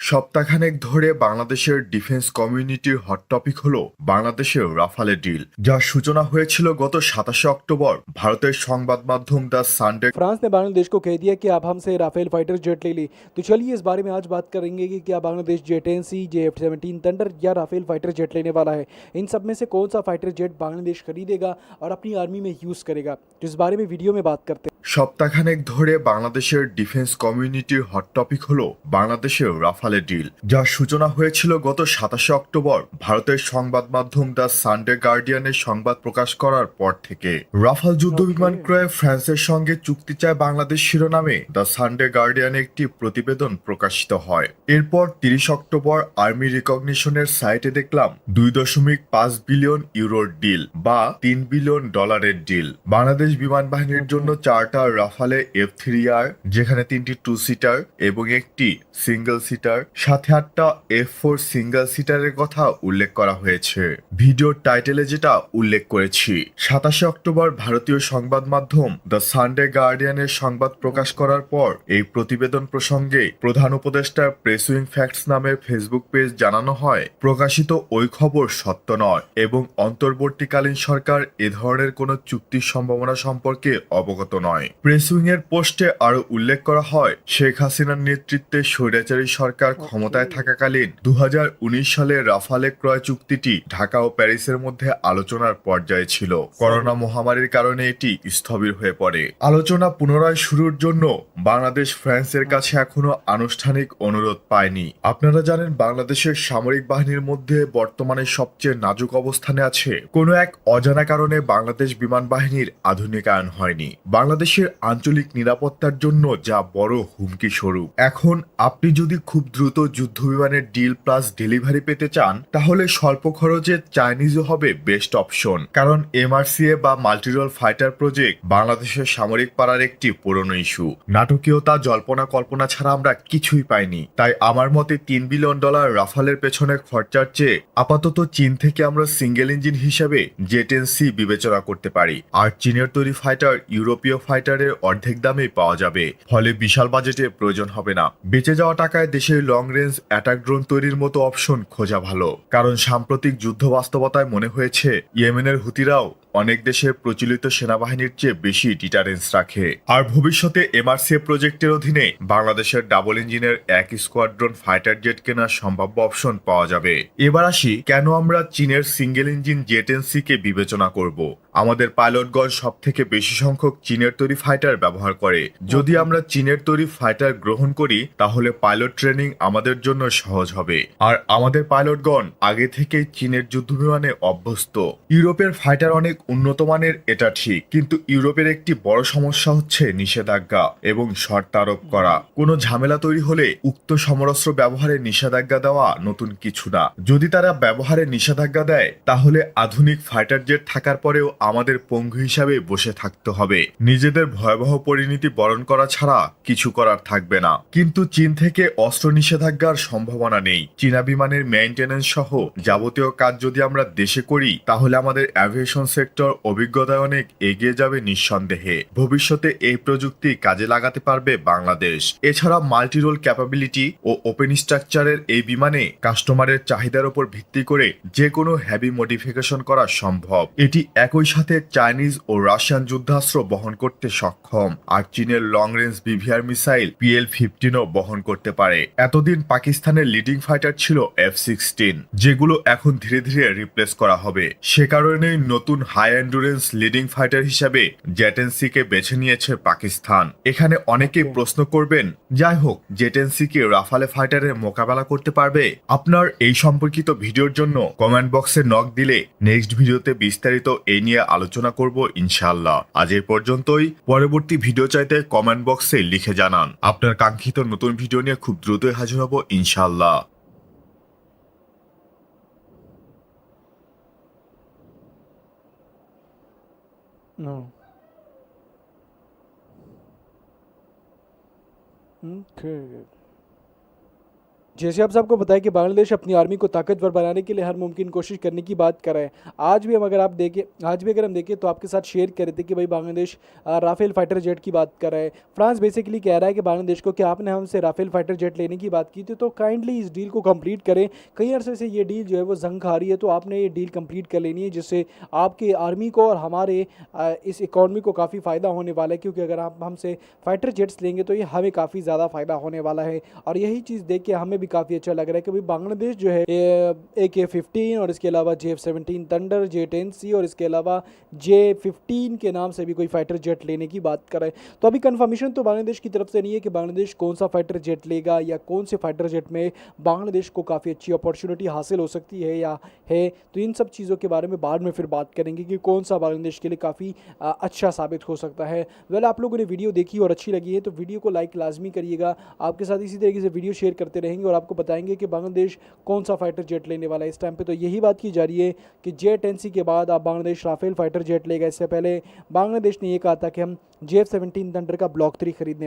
সপ্তাহখানেক ধরে বাংলাদেশের ডিফেন্স কমিউনিটির হট টপিক হলো বাংলাদেশের রাফালে ডিল যার সূচনা হয়েছিল গত সাতাশে অক্টোবর ভারতের সংবাদ মাধ্যম দ্য সানডে फ्रांस ने बांग्लादेश को कह दिया कि आप हमसे राफेल फाइटर जेट ले ली तो चलिए इस बारे में आज बात करेंगे कि क्या Bangladesh J ten C J F seventeen thunder या राफेल फाइटर जेट लेने वाला है इन सब में से कौन सा फाइटर जेट बांग्लादेश खरीदेगा और अपनी आर्मी में यूज़ करेगा तो इस बारे में वीडियो में बात करते हैं সপ্তাহখানেক ধরে বাংলাদেশের ডিফেন্স কমিউনিটির হট টপিক হলো বাংলাদেশের রাফালে ডিল যার সূচনা হয়েছিল গত সাতাশে অক্টোবর ভারতের সংবাদ মাধ্যম দ্য সানডে গার্ডিয়ানের সংবাদ প্রকাশ করার পর থেকে। রাফাল যুদ্ধ বিমান ক্রয়ে ফ্রান্সের সঙ্গে চুক্তি চায় বাংলাদেশ শিরোনামে। দ্য সানডে গার্ডিয়ানে একটি প্রতিবেদন প্রকাশিত হয়। এরপর তিরিশ অক্টোবর আর্মি রিকগনিশনের সাইটে দেখলাম দুই দশমিক পাঁচ বিলিয়ন ইউরোর ডিল বা তিন বিলিয়ন ডলারের ডিল। বাংলাদেশ বিমান বাহিনীর জন্য চারটা রাফালে এফ থ্রি আর, যেখানে তিনটি টু সিটার এবং একটি সিঙ্গেল সিটার সাথে আটটা এফ ফোর সিঙ্গেল সিটারের কথা উল্লেখ করা হয়েছে। ভিডিওর টাইটেলে যেটা উল্লেখ করেছি, সাতাশে অক্টোবর ভারতীয় সংবাদ মাধ্যম দ্য সানডে গার্ডিয়ানের সংবাদ প্রকাশ করার পর এই প্রতিবেদন প্রসঙ্গে প্রধান উপদেষ্টা প্রেসুইং ফ্যাক্টস নামের ফেসবুক পেজ জানানো হয়। প্রকাশিত ওই খবর সত্য নয় এবং অন্তর্বর্তীকালীন সরকার এ ধরনের কোনো চুক্তির সম্ভাবনা সম্পর্কে অবগত নয়। প্রেসুইং এর পোস্টে আরও উল্লেখ করা হয় শেখ হাসিনার নেতৃত্বে স্বৈরাচারী সরকার ক্ষমতায় থাকাকালীন দু সালে রাফালে ক্রয় চুক্তিটি ঢাকা ও প্যারিসের মধ্যে আলোচনার পর্যায়ে ছিল। করোনা মহামারীর কারণে এটি স্থবির হয়ে পড়ে। আলোচনা পুনরায় শুরুর জন্য বাংলাদেশ ফ্রান্সের কাছে এখনও আনুষ্ঠানিক অনুরোধ পায়নি। আপনারা জানেন বাংলাদেশের সামরিক বাহিনীর মধ্যে বর্তমানে সবচেয়ে নাজুক অবস্থানে আছে। কোনো এক অজানা কারণে বাংলাদেশ বিমান বাহিনীর আধুনিকায়ন হয়নি। বাংলাদেশের আঞ্চলিক নিরাপত্তার জন্য যা বড় হুমকি স্বরূপ। এখন আপনি যদি খুব দ্রুত যুদ্ধ বিমানের ডিল প্লাস ডেলিভারি পেতে চান, তাহলে স্বল্প খরচে চাইনিজও হবে বেস্ট অপশন। কারণ এমআরসিএ বা মাল্টিরোল ফাইটার প্রজেক্ট বাংলাদেশের সামরিক পাড়ার একটি পুরনো ইস্যু। নাটকীয়তা জল্পনা কল্পনা ছাড়া আমরা কিছুই পাইনি। তাই আমার মতে তিন বিলিয়ন ডলার রাফালের পেছনে খরচার চেয়ে আপাতত চীন থেকে আমরা সিঙ্গেল ইঞ্জিন হিসেবে জেটেন সি বিবেচনা করতে পারি। আর চীনের তৈরি ফাইটার ইউরোপীয় ফাইটারের অর্ধেক দামেই পাওয়া যাবে। ফলে বিশাল বাজেটে প্রয়োজন হবে না। বেঁচে যাওয়া টাকায় দেশের লং রেঞ্জ অ্যাটাক ড্রোন তৈরির মতো অপশন খোঁজা ভালো। কারণ সাম্প্রতিক যুদ্ধ বাস্তবতায় মনে হয়েছে ইয়েমেনের হুতিরাও অনেক দেশের প্রচলিত সেনাবাহিনীর চেয়ে বেশি ডিটারেন্স রাখে। আর ভবিষ্যতে এমআরসিএ প্রজেক্টের অধীনে বাংলাদেশের ডাবল ইঞ্জিনের এক স্কোয়াড্রন ফাইটার জেট কেনার সম্ভাব্য অপশন পাওয়া যাবে। এবার আসি, কেন আমরা চীনের সিঙ্গেল ইঞ্জিন জেটেন্সি কে বিবেচনা করব? আমাদের পাইলটগণ সব থেকে বেশি সংখ্যক চীনের তৈরি ফাইটার ব্যবহার করে। যদি আমরা চীনের তৈরি ফাইটার গ্রহণ করি, তাহলে পাইলট ট্রেনিং আমাদের জন্য সহজ হবে। আর আমাদের পাইলটগণ আগে থেকেই চীনের যুদ্ধ বিমানে অভ্যস্ত। ইউরোপের ফাইটার অনেক উন্নত মানের এটা ঠিক। কিন্তু ইউরোপের একটি বড় সমস্যা হচ্ছে নিষেধাজ্ঞা এবং শর্ত আরোপ করা। কোনো ঝামেলা তৈরি হলে উক্ত সমরস্ত্র ব্যবহারে নিষেধাজ্ঞা দেওয়া নতুন কিছু না। যদি তারা ব্যবহারে নিষেধাজ্ঞা দেয়, তাহলে আধুনিক ফাইটার জেট থাকার পরেও আমাদের পঙ্গু হিসাবে বসে থাকতে হবে। নিজেদের ভয়াবহ পরিণতি বরণ করা ছাড়া কিছু করার থাকবে না। কিন্তু চীন থেকে অস্ত্র নিষেধাজ্ঞার সম্ভাবনা নেই। চীনা বিমানের মেইনটেনেন্স সহ যাবতীয় কাজ যদি আমরা দেশে করি, তাহলে আমাদের অ্যাভিয়েশন সেক্টর অভিজ্ঞতায় অনেক এগিয়ে যাবে নিঃসন্দেহে। ভবিষ্যতে এই প্রযুক্তি কাজে লাগাতে পারবে বাংলাদেশ। এছাড়া মাল্টিরোল ক্যাপাবিলিটি ও ওপেন স্ট্রাকচারের এই বিমানে কাস্টমারের চাহিদার উপর ভিত্তি করে যে কোনো হ্যাভি মডিফিকেশন করা সম্ভব। এটি একই সাথে চাইনিজ ও রাশিয়ান যুদ্ধাস্ত্র বহন করতে সক্ষম। আর চীনের long range BVR missile PL ফিফটিনও বহন করতে পারে। এতদিন পাকিস্তানের লিডিং ফাইটার ছিল এফ সিক্সটিন, যেগুলো এখন ধীরে ধীরে রিপ্লেস করা হবে। সে কারণেই নতুন হাই এন্ডুরেন্স লিডিং ফাইটার হিসাবে জেটেন্সিকে বেছে নিয়েছে পাকিস্তান। এখানে অনেকেই প্রশ্ন করবেন যাই হোক জেটেন্সি কি রাফালে ফাইটারের মোকাবেলা করতে পারবে? আপনার এই সম্পর্কিত ভিডিওর জন্য কমেন্ট বক্সে নক দিলে নেক্সট ভিডিওতে বিস্তারিত এই নিয়ে আলোচনা করব ইনশাল্লাহ আজ এই পর্যন্তই। পরবর্তী ভিডিও চাইতে কমেন্ট বক্সে লিখে জানান। আপনার কাঙ্ক্ষিত নতুন ভিডিও নিয়ে খুব দ্রুতই হাজির হব ইনশাআল্লাহ। Não. okay जैसे आप सबको बताया कि बांग्लादेश अपनी आर्मी को ताकतवर बनाने के लिए हर मुमकिन कोशिश करने की बात कर रहा है। आज भी हम अगर आप देखें, आज भी अगर हम देखें तो आपके साथ शेयर कर रहे थे कि भाई बांग्लादेश राफेल फाइटर जेट की बात कर रहा है। फ्रांस बेसिकली कह रहा है कि बांग्लादेश को कि आपने हमसे राफेल फाइटर जेट लेने की बात की थी तो काइंडली इस डील को कंप्लीट करें। कई अरसे से ये डील जो है वो जंग खा रही है तो आपने ये डील कंप्लीट कर लेनी है, जिससे आपकी आर्मी को और हमारे इस इकॉनमी को काफ़ी फ़ायदा होने वाला है, क्योंकि अगर आप हमसे फाइटर जेट्स लेंगे तो ये हमें काफ़ी ज़्यादा फ़ायदा होने वाला है। और यही चीज़ देख के हमें भी काफ़ी अच्छा लग रहा है क्योंकि बांग्लादेश जो है ए के फिफ्टीन और इसके अलावा J F seventeen Thunder J ten C और इसके अलावा जे फिफ्टीन के नाम से भी कोई फाइटर जेट लेने की बात कर रहे हैं। तो अभी कन्फर्मेशन तो बांग्लादेश की तरफ़ से नहीं है कि बांग्लादेश कौन सा फाइटर जेट लेगा या कौन से फाइटर जेट में बांग्लादेश को काफ़ी अच्छी अपॉर्चुनिटी हासिल हो सकती है या है। तो इन सब चीज़ों के बारे में बाद में फिर बात करेंगे कि कौन सा बांग्लादेश के लिए काफ़ी अच्छा साबित हो सकता है। वेल आप लोगों ने वीडियो देखी और अच्छी लगी है तो वीडियो को लाइक लाजमी करिएगा। आपके साथ इसी तरीके से वीडियो शेयर करते रहेंगे और आपको बताएँगे कि बांग्लादेश कौन सा फाइटर जेट लेने वाला है। इस टाइम पे तो यही बात की जा रही है कि जे टेन सी के बाद आप बांग्लादेश राफेल फाइटर जेट लेगा इससे पहले बांग्लादेश ने यह कहा था कि हम जे एफ़ सेवेंटीन थंडर का ब्लॉक थ्री खरीदने